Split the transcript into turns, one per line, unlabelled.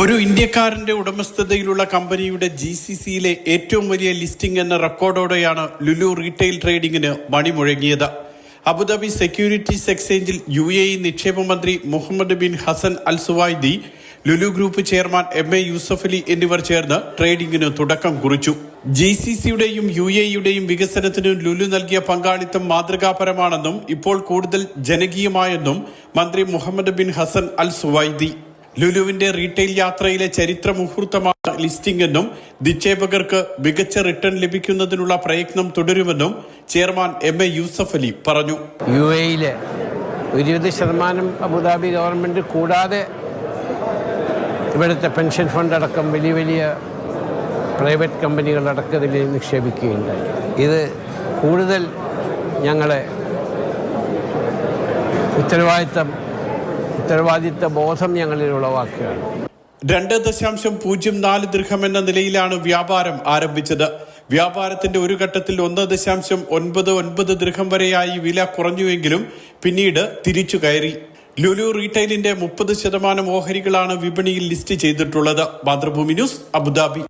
ഒരു ഇന്ത്യക്കാരന്റെ ഉടമസ്ഥതയിലുള്ള കമ്പനിയുടെ ജി സി സിയിലെ ഏറ്റവും വലിയ ലിസ്റ്റിംഗ് എന്ന റെക്കോർഡോടെയാണ് ലുലു റീറ്റെയിൽ ട്രേഡിംഗിന് മണി മുഴങ്ങിയത് അബുദാബി സെക്യൂരിറ്റീസ് എക്സ്ചേഞ്ചിൽ യു എ ഇ നിക്ഷേപ മന്ത്രി Mohammed bin Hassan Al Suwaidi Lulu group chairman M A Yusuffali എന്നിവർ ചേർന്ന് ട്രേഡിംഗിന് തുടക്കം കുറിച്ചു. ജി സി സിയുടെയും യു എ യുടെയും വികസനത്തിന് ലുലു നൽകിയ പങ്കാളിത്തം മാതൃകാപരമാണെന്നും ഇപ്പോൾ കൂടുതൽ ജനകീയമായെന്നും മന്ത്രി Mohammed bin Hassan Al Suwaidi. ലുലുവിന്റെ retail യാത്രയിലെ ചരിത്ര മുഹൂർത്തമാണ് ലിസ്റ്റിംഗ് എന്നും നിക്ഷേപകർക്ക് മികച്ച റിട്ടേൺ ലഭിക്കുന്നതിനുള്ള പ്രയത്നം തുടരുമെന്നും chairman M A Yusuf Ali പറഞ്ഞു.
യു എയിലെ ഇരുപത് ശതമാനം അബുദാബി ഗവൺമെന്റ് കൂടാതെ ഇവിടുത്തെ പെൻഷൻ ഫണ്ട് അടക്കം വലിയ വലിയ പ്രൈവറ്റ് കമ്പനികളടക്കം ഇതിൽ നിക്ഷേപിക്കുകയുണ്ടായി. ഇത് കൂടുതൽ ഞങ്ങളെ ഉത്തരവാദിത്തം ഉത്തരവാദിത്ത ബോധം ഞങ്ങളിൽ ഉളവാക്കുകയാണ്.
രണ്ട് ദശാംശം പൂജ്യം നാല് ദൃഹം എന്ന നിലയിലാണ് വ്യാപാരം ആരംഭിച്ചത്. വ്യാപാരത്തിന്റെ ഒരു ഘട്ടത്തിൽ ഒന്ന് ദശാംശം ഒൻപത് ഒൻപത് ദൃഹം വരെയായി വില കുറഞ്ഞുവെങ്കിലും പിന്നീട് തിരിച്ചു കയറി. ലുലു റീറ്റെയിലിന്റെ മുപ്പത് ശതമാനം ഓഹരികളാണ് വിപണിയിൽ ലിസ്റ്റ് ചെയ്തിട്ടുള്ളത്. Mathrubhumi news Abu Dhabi.